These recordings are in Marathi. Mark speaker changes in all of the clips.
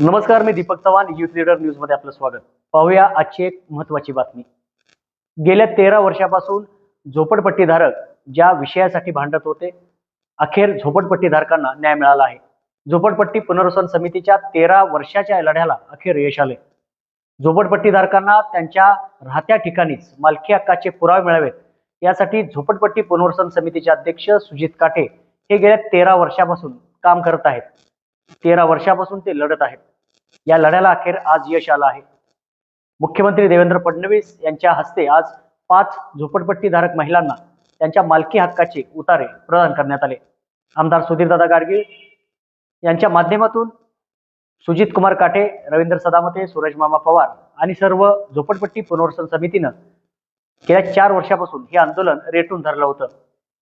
Speaker 1: नमस्कार मी दीपक चव्हाण युथ लीडर न्यूजमध्ये आपलं स्वागत. पाहूया आजची एक महत्वाची बातमी. गेल्या तेरा वर्षापासून झोपडपट्टीधारक ज्या विषयासाठी भांडत होते अखेर झोपडपट्टीधारकांना न्याय मिळाला आहे. झोपडपट्टी पुनर्वसन समितीच्या तेरा वर्षाच्या लढ्याला अखेर यश आले झोपडपट्टीधारकांना त्यांच्या राहत्या ठिकाणीच मालकी हक्काचे पुरावे मिळावेत यासाठी झोपडपट्टी पुनर्वसन समितीचे अध्यक्ष सुजित काटे हे गेल्या तेरा वर्षापासून काम करत आहेत. तेरा वर्षापासून ते लढत आहेत. या लढ्याला अखेर आज यश आलं आहे. मुख्यमंत्री देवेंद्र फडणवीस यांच्या हस्ते आज पाच झोपडपट्टीधारक महिलांना त्यांच्या मालकी हक्काचे उतारे प्रदान करण्यात आले. आमदार सुधीरदादा गाडगीळ यांच्या माध्यमातून सुजित कुमार काटे रवींद्र सदामते सूरज मामा पवार आणि सर्व झोपडपट्टी पुनर्वसन समितीनं गेल्या चार वर्षापासून हे आंदोलन रेटून धरलं होतं.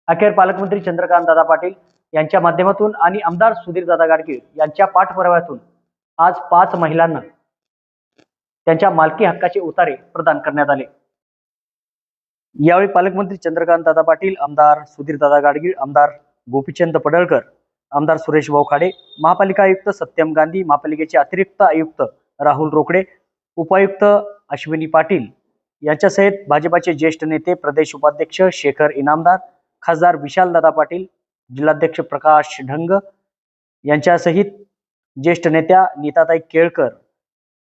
Speaker 1: अखेर पालकमंत्री चंद्रकांत दादा पाटील यांच्या माध्यमातून आणि आमदार सुधीर दादा गाडगीळ यांच्या पाठपुराव्यातून आज पाच महिलांना त्यांच्या मालकी हक्काचे उतारे प्रदान करण्यात आले. यावेळी पालकमंत्री चंद्रकांत दादा पाटील आमदार सुधीर दादा गाडगीळ आमदार गोपीचंद पडळकर आमदार सुरेश भाऊ खाडे महापालिका आयुक्त सत्यम गांधी महापालिकेचे अतिरिक्त आयुक्त राहुल रोकडे उपायुक्त अश्विनी पाटील यांच्यासहित भाजपाचे ज्येष्ठ नेते प्रदेश उपाध्यक्ष शेखर इनामदार खासदार विशालदादा पाटील जिल्हाध्यक्ष प्रकाश ढंग यांच्यासहित ज्येष्ठ नेत्या नीताताई केळकर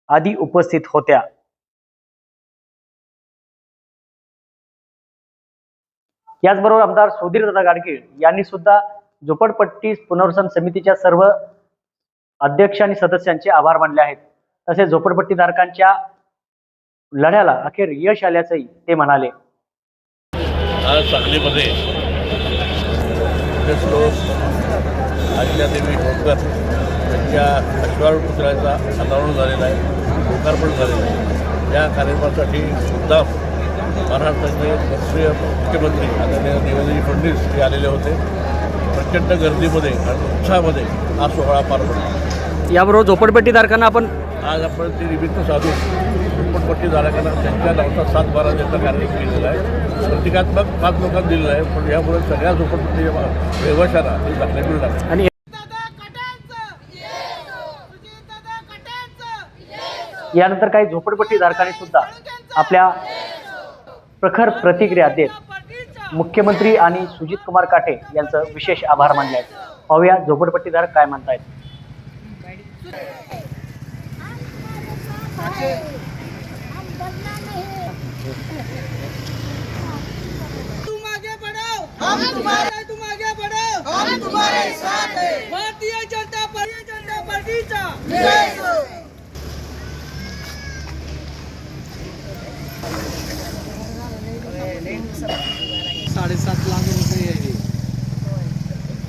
Speaker 1: आदी उपस्थित होत्या. याचबरोबर आमदार सुधीरदादा गाडगीळ यांनी सुद्धा झोपडपट्टी पुनर्वसन समितीच्या सर्व अध्यक्ष आणि सदस्यांचे आभार मानले आहेत. तसेच झोपडपट्टीधारकांच्या लढ्याला अखेर यश आल्याचंही ते म्हणाले.
Speaker 2: आज सांगलीमध्ये लोक आज्ञादेवी होळकर यांच्या अश्वारूढ पुतळ्याचा अनावरण झालेला आहे लोकार्पण झालेलं आहे. या कार्यक्रमासाठी मुद्दाम महाराष्ट्राचे राष्ट्रीय मुख्यमंत्री आदरणीय देवेंद्रजी फडणवीस हे आलेले होते. प्रचंड गर्दीमध्ये आणि उत्साहामध्ये हा सोहळा पार पडला.
Speaker 1: याबरोबर झोपडपट्टीधारकांना आपण
Speaker 2: आज आपण ती निमित्त साधून झोपडपट्टी कारण त्यांच्या नावाचा सात बारा देण्याचा कार्यक्रम केलेला आहे. प्रतिकात्मक पाच लोकांना दिलेला आहे पण यामुळे सगळ्या झोपडपट्टी रहिवाशांना हे दाखले मिळणार
Speaker 1: आणि यानंतर काही झोपडपट्टीधारकांनी सुद्धा आपल्या प्रखर प्रतिक्रिया देत मुख्यमंत्री आणि सुजित कुमार काटे यांचं विशेष आभार मानले आहेत. पाहूया झोपडपट्टीधारक काय म्हणतायत.
Speaker 3: तुम आगे बढ़ो। हम तुम्हारे तुम आगे बढ़ो। हम तुम्हारे साथ हैं। भारतीय जनता पार्टी जनता पार्टीचा
Speaker 4: साडेसात लाख रुपये आहे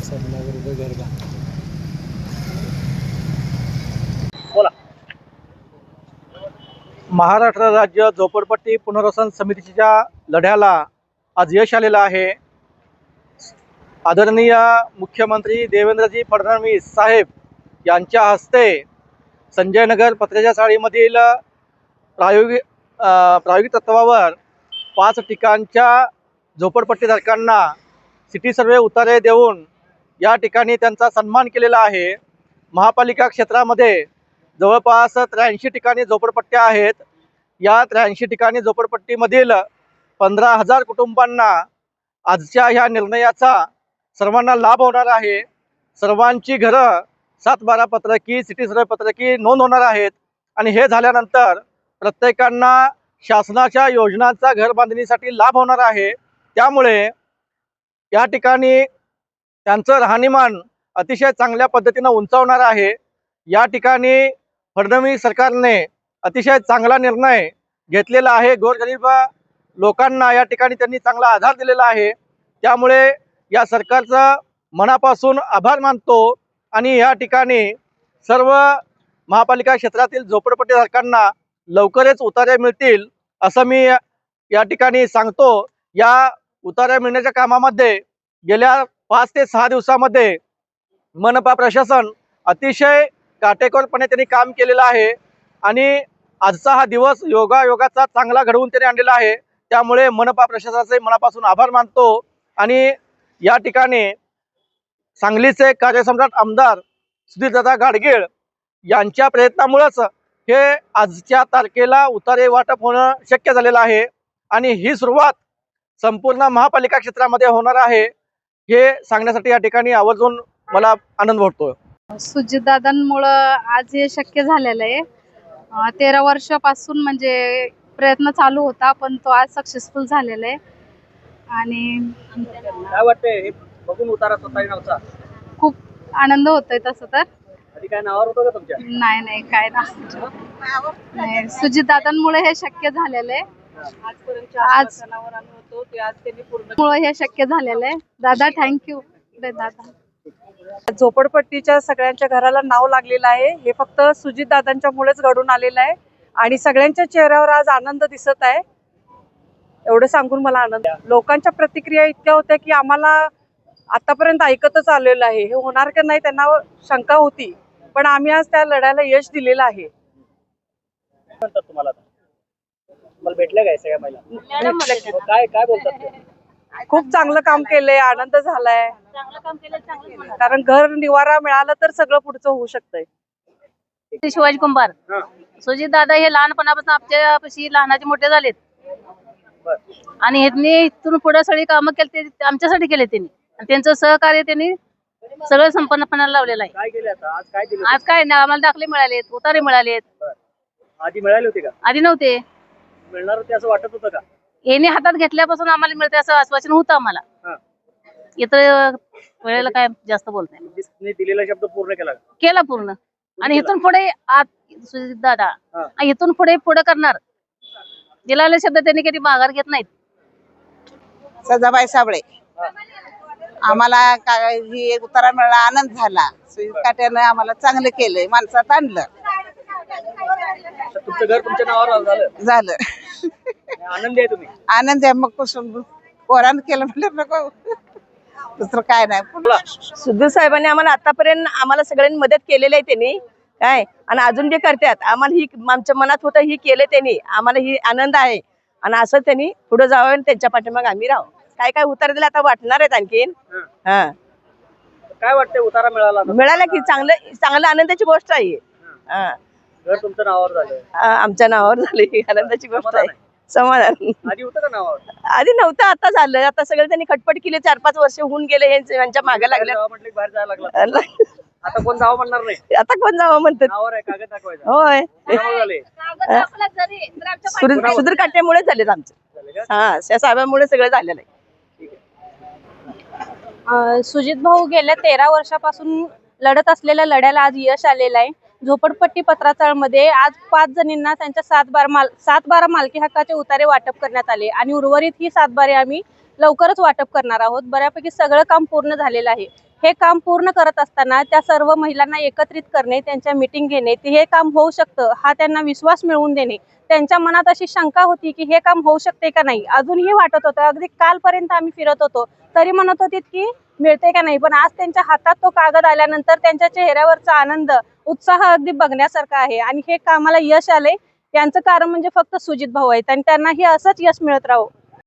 Speaker 4: सात लाख रुपये घर का।
Speaker 1: बोला।
Speaker 5: महाराष्ट्र राज्य झोपडपट्टी पुनर्वसन समितीच्या लढ्याला आज यश आलेलं आहे. आदरणीय मुख्यमंत्री देवेंद्रजी फडणवीस साहेब यांच्या हस्ते संजयनगर पत्र्याच्या चाळीमधील प्रायोगिक प्रायोगिक तत्वावर पाच ठिकाणच्या झोपडपट्टीधारकांना सिटी सर्वे उतारे देऊन या ठिकाणी त्यांचा सन्मान केलेला आहे. महापालिका क्षेत्रामध्ये जवळपास त्र्याऐंशी ठिकाणी झोपडपट्ट्या आहेत. या त्र्याऐंशी ठिकाणी झोपडपट्टीमधील पंधरा हजार कुटुंबांना आजच्या ह्या निर्णयाचा सर्वांना लाभ होणार आहे. सर्वांची घरं सात बारा पत्रकी सिटी सर्व पत्रकी नोंद होणार आहेत. आणि हे झाल्यानंतर प्रत्येकांना शासनाच्या योजनांचा घर बांधणीसाठी लाभ होणार आहे. त्यामुळे या ठिकाणी त्यांचं राहणीमान अतिशय चांगल्या पद्धतीनं उंचावणार आहे. या ठिकाणी फडणवीस सरकारने अतिशय चांगला निर्णय घेतलेला आहे. गोरगरीब लोकांना या ठिकाणी त्यांनी चांगला आधार दिलेला आहे. त्यामुळे या सरकारचं मनापासून आभार मानतो आणि या ठिकाणी सर्व महापालिका क्षेत्रातील झोपडपट्टीधारकांना लवकरच उतारे मिळतील असं मी या ठिकाणी सांगतो. या उतारा मिळण्याच्या कामामध्ये गेल्या पाच ते सहा दिवसामध्ये मनपा प्रशासन अतिशय काटेकोरपणे त्यांनी काम केलेलं आहे. आणि आजचा हा दिवस योगा योगाचा चांगला घडवून त्यांनी आणलेला आहे. त्यामुळे मनपा प्रशासनाचे मनापासून आभार मानतो. आणि या ठिकाणी सांगलीचे कार्यसम्राट आमदार सुधीरदादा गाडगीळ यांच्या प्रयत्नामुळेच हे आजच्या तारखेला उतारे वाटप होणं शक्य झालेलं आहे. आणि ही सुरुवात संपूर्ण महापालिका क्षेत्रामध्ये होणार आहे. हे सांगण्यासाठी या ठिकाणी आवर्जून मला आनंद वाटतो
Speaker 6: सुजितदादांमुळं आज हे शक्य झालेलं आहे. तेरा वर्षापासून म्हणजे प्रयत्न चालू होता पण तो आज सक्सेसफुल झालेला आहे. आणि
Speaker 1: काय वाटतंय हे बघून उतारा स्वतः
Speaker 6: खूप आनंद होतोय तसं तर.
Speaker 1: आधी काय नावावर होतं का तुमच्या?
Speaker 6: नाही नाही काय ना नाही सुजितदादांमुळे हे शक्य झालेलं आहे. आज मुळे हे शक्य झालेलं आहे. दादा थँक्यू दादा.
Speaker 7: झोपडपट्टीच्या सगळ्यांच्या घराला नाव लागलेलं आहे. हे फक्त सुजित दादांच्यामुळेच घडून आलेलं आहे. आणि सगळ्यांच्या चेहऱ्यावर आज आनंद दिसत आहे. एवढं सांगून मला आनंद लोकांच्या प्रतिक्रिया इतक्या होत्या की आम्हाला आतापर्यंत ऐकतच आलेलं आहे. हे होणार का नाही त्यांना शंका होती. पण आम्ही आज त्या लढ्याला यश दिलेलं आहे.
Speaker 1: म्हणतात तुम्हाला भेटल्या काय सगळ्या महिला? काय काय बोलतात?
Speaker 7: खूप चांगलं काम केलंय आनंद झालाय. कारण घर निवारा मिळाला तर सगळं पुढचं होऊ शकतंय.
Speaker 8: शिवाजी कुंभार.
Speaker 1: हा.
Speaker 8: सुजित दादा हे लहानपणापासून आमच्यापाशी लहानाचे मोठे झालेत. आणि ह्यांनी इथून पुढे सगळी कामं केली ते त्यांच्यासाठी केले त्यांनी. आणि त्यांचं सहकार्य त्यांनी सगळं संपन्नपणाला लावलेलं आहे.
Speaker 1: काय केले आता? आज काय दिले
Speaker 8: आज काय नाही आम्हाला दाखले मिळालेत उतारे मिळालेत.
Speaker 1: आधी मिळाली होती का?
Speaker 8: आधी नव्हते.
Speaker 1: मिळणार होते असं वाटत होतं का?
Speaker 8: यांनी हातात घेतल्यापासून आम्हाला मिळते असं आश्वासन होतं आम्हाला.
Speaker 1: हा.
Speaker 8: इतर वेळेला काय जास्त बोलत नाही
Speaker 1: तुम्ही दिलेला शब्द पूर्ण केला?
Speaker 8: केला पूर्ण. आणि इथून पुढे आत सुजित दादा
Speaker 1: हा.
Speaker 8: इथून पुढे पुढे करणार. दिलेला शब्द त्यांनी कधी माघार घेत नाहीत.
Speaker 9: सजाबाई साबळे. आम्हाला का- ही उतारा मिळाला आनंद झाला. काट्यानं आम्हाला चांगलं केलंय माणसात आणलं.
Speaker 1: तुमचं घर तुमच्या नावावर झालं.
Speaker 9: झालं.
Speaker 1: आनंदी आहे तुम्ही.
Speaker 9: आनंद आहे. मग कुसुम पोरानं केलं म्हणलं नको. दुसरं काय नाही.
Speaker 7: सुधीर साहेबांनी आम्हाला आतापर्यंत आम्हाला सगळ्यांनी मदत केलेली आहे त्यांनी. काय? आणि अजून जे करतात. आम्हाला ही आमच्या मनात होतं ही केलं त्यांनी. आम्हाला ही आनंद आहे. आणि असं त्यांनी पुढे जावं आणि त्यांच्या पाठीमाग आम्ही राहू. काय काय उतार दिले आता वाटणार आहेत आणखीन हा.
Speaker 1: काय वाटतंय उतारा मिळाला आता?
Speaker 7: मिळालं की चांगलं चांगलं आनंदाची गोष्ट आहे. हा.
Speaker 1: घर तुमचं नावावर झालं.
Speaker 7: आमच्या नावावर झाली. ही आनंदाची गोष्ट आहे. समाधान
Speaker 1: आधी होतं का नावावर?
Speaker 7: आधी नव्हतं आता झालं. आता सगळे त्यांनी खटपट केली चार पाच वर्ष होऊन गेले हे यांच्या मागे
Speaker 1: बाहेर
Speaker 7: लागल्या
Speaker 1: जावं म्हटलं की बाहेर जायला लागला. आता कोण जावं म्हणणार नाही?
Speaker 7: आता कोण जावं म्हणतात?
Speaker 1: नावावर आहे कागद दाखवायचा.
Speaker 7: होय.
Speaker 1: कोणामुळे झाले.
Speaker 7: सुधीर सुधीर काट्यामुळेच झालेत आमचे.
Speaker 1: झाले का?
Speaker 7: हा त्या साहेबांमुळे सगळं झालेलं आहे.
Speaker 10: सुजित भाऊ गेल्या तेरा वर्षापासून लढत असलेल्या लढ्याला आज यश आलेलं आहे. झोपडपट्टी पत्राचाळमध्ये आज पाच जणींना त्यांच्या सात बारा माल सात बारा मालकी हक्काचे उतारे वाटप करण्यात आले आणि उर्वरित ही सात बारे आम्ही लवकरच वाटप करणार आहोत. बऱ्यापैकी सगळं काम पूर्ण झालेलं आहे. हे काम पूर्ण करत असताना त्या सर्व महिलांना एकत्रित करणे त्यांच्या मिटिंग घेणे ते हे काम होऊ शकतं हा त्यांना विश्वास मिळवून देणे. त्यांच्या मनात अशी शंका होती की हे काम होऊ शकते का नाही? अजूनही वाटत होतं. अगदी कालपर्यंत आम्ही फिरत होतो. तरी म्हणत होतीत की मिळते का नाही? पण आज त्यांच्या हातात तो कागद आल्यानंतर त्यांच्या चेहऱ्यावरचा आनंद उत्साह अगदी बघण्यासारखा आहे. आणि हे कामाला यश आले यांचं कारण म्हणजे फक्त सुजित भाऊ आहेत. आणि त्यांनाही असंच यश मिळत राहो.